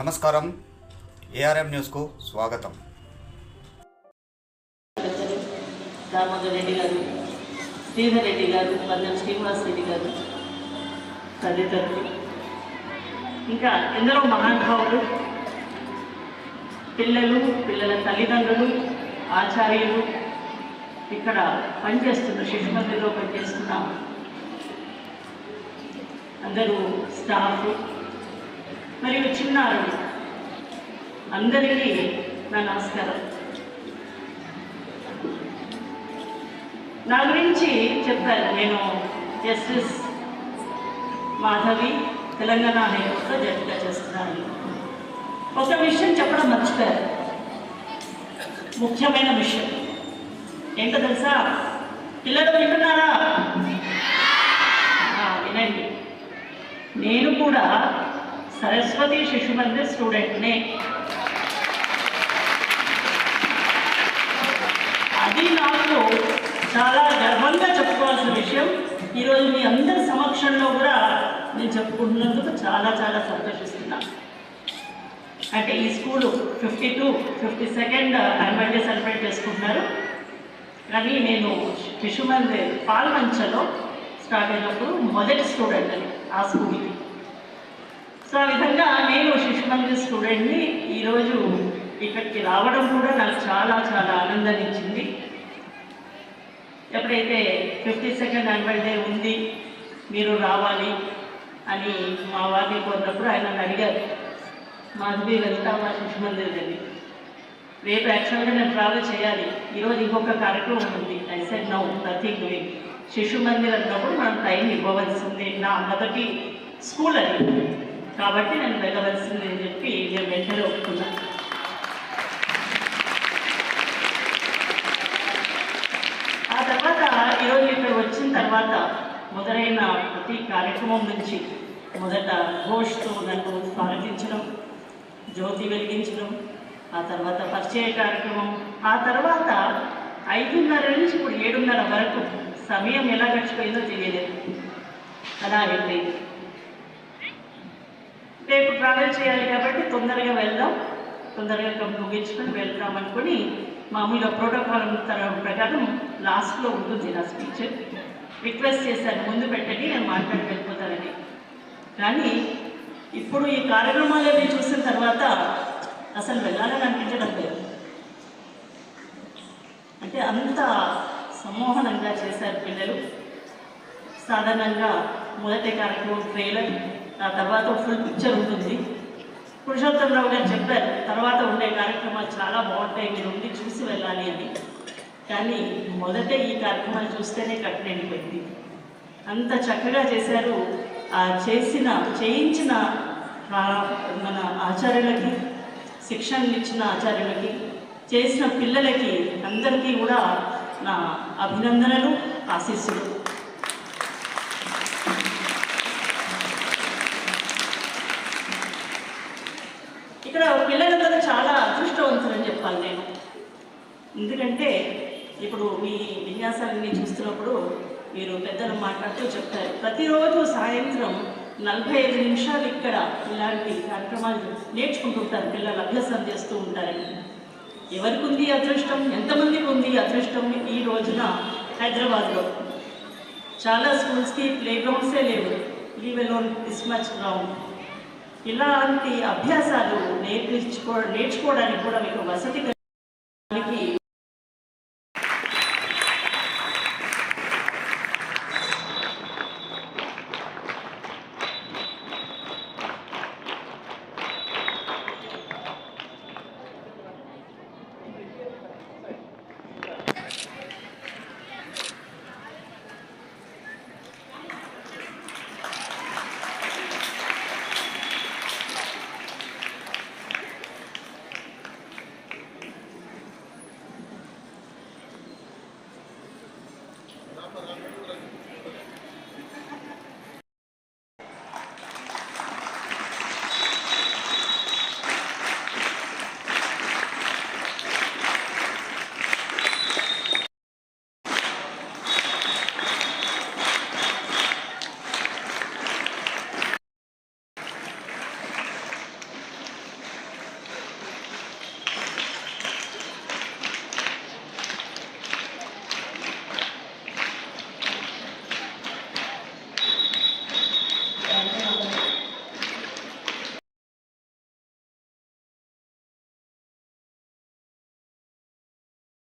నమస్కారం. ఏఆర్ఎం న్యూస్కు స్వాగతం. దామోదర్ రెడ్డి గారు శ్రీధర్ రెడ్డి గారు పందెం శ్రీనివాస్ రెడ్డి గారు తల్లిదండ్రులు ఇంకా ఎందరో మహానుభావులు పిల్లలు పిల్లల తల్లిదండ్రులు ఆచార్యులు ఇక్కడ పనిచేస్తున్న శిశు మందిర్లో పనిచేస్తున్న అందరూ స్టాఫ్ మరియు చిన్నారులు అందరికీ నా నమస్కారం. నా గురించి చెప్పారు నేను జస్టిస్ మాధవి తెలంగాణ హైకోర్టులో జడ్జిగా చేస్తున్నాను. ఒక విషయం చెప్పడం మర్చిపోయారు ముఖ్యమైన విషయం. ఏంటో తెలుసా? పిల్లలు వింటున్నారా? వినండి. నేను కూడా సరస్వతి శిశు మందిర్ స్టూడెంట్నే. అది నాకు చాలా గర్వంగా చెప్పుకోవాల్సిన విషయం. ఈరోజు మీ అందరి సమక్షంలో కూడా నేను చెప్పుకుంటున్నందుకు చాలా చాలా సంతోషిస్తున్నా. అంటే ఈ school fifty two fifty second annual day celebrate చేసుకుంటున్నారు. కానీ నేను శిశు మందిర్ పాల్మంచలో స్టార్ట్ అయినప్పుడు మొదటి స్టూడెంట్ అని ఆ స్కూల్కి సో ఆ విధంగా నేను శిశుమందిర్ స్టూడెంట్ని ఈరోజు ఇక్కడికి రావడం కూడా నాకు చాలా చాలా ఆనందాన్ని ఇచ్చింది ఎప్పుడైతే ఫిఫ్టీ సెకండ్ యాన్యువల్ డే ఉంది మీరు రావాలి అని మా వారిని కోరినప్పుడు ఆయన నన్ను అడిగారు. మాధవి వెళ్తామా శిశు మందిర్ అని రేపు యాక్చువల్గా నేను ట్రావెల్ చేయాలి. ఈరోజు ఇంకొక కార్యక్రమం ఉంది. I said now nothing doing Shishu Mandir అన్నప్పుడు మనం టైం ఇవ్వవలసింది. నా మొదటి స్కూల్ అది. కాబట్టి నేను వెళ్ళవలసిందే అని చెప్పి నేను వెంటనే ఒప్పుకున్నాను ఆ తర్వాత ఈరోజు ఇక్కడ వచ్చిన తర్వాత మొదలైన ప్రతి కార్యక్రమం నుంచి మొదట ఘోష్తో నన్ను స్వాగతించడం జ్యోతి వెలిగించడం ఆ తర్వాత పరిచయ కార్యక్రమం ఆ తర్వాత ఐదున్నర నుంచి ఇప్పుడు ఏడున్నర వరకు సమయం ఎలా గడిచిపోయిందో తెలియలేదు. అలా అయిపోయింది. రేపు ట్రావెల్ చేయాలి కాబట్టి తొందరగా వెళ్దాం. తొందరగా ముగించుకొని వెళ్దాం అనుకుని మామూలుగా ప్రోటోకాల్ ప్రకారం లాస్ట్లో ఉంటుంది నా స్పీచ్ రిక్వెస్ట్ చేశాను. ముందు పెట్టండి నేను మాట్లాడి వెళ్ళిపోతానని. కానీ ఇప్పుడు ఈ కార్యక్రమాలన్నీ చూసిన తర్వాత అసలు వెళ్ళాలని అనిపించడం లేదు. అంటే అంత సమ్మోహనంగా చేశారు పిల్లలు. సాధారణంగా మొదటి కార్యక్రమం ట్రైలర్ ఆ తర్వాత ఫుల్ పిక్చర్ ఉంటుంది. పురుషోత్తమరావు గారు చెప్పారు తర్వాత ఉండే కార్యక్రమాలు చాలా బాగుంటాయి మీరు ఉండి చూసి వెళ్ళాలి అని. కానీ మొదట ఈ కార్యక్రమాలు చూస్తేనే కట్టినడిపోయింది అంత చక్కగా చేశారు. ఆ చేసిన చేయించిన మన ఆచార్యులకి శిక్షణ ఇచ్చిన ఆచార్యులకి చేసిన పిల్లలకి అందరికీ కూడా నా అభినందనలు ఆశీస్సులు. ఇక్కడ పిల్లలందరూ చాలా అదృష్టవంతులని చెప్పాలి నేను. ఎందుకంటే ఇప్పుడు మీ విన్యాసాలన్నీ చూస్తున్నప్పుడు మీరు పెద్దలు మాట్లాడుతూ చెప్తారు ప్రతిరోజు సాయంత్రం నలభై ఐదు నిమిషాలు ఇక్కడ ఇలాంటి కార్యక్రమాలు నేర్చుకుంటుంటారు పిల్లలు అభ్యాసం చేస్తూ ఉంటారని. ఎవరికి ఉంది అదృష్టం? ఎంతమందికి ఉంది అదృష్టం ఈ రోజున హైదరాబాద్లో? చాలా స్కూల్స్కి ప్లే గ్రౌండ్సే లేవు leave alone this much ground ఇలాంటి అభ్యాసాలు నేర్పించుకో నేర్చుకోవడానికి కూడా మీకు వసతి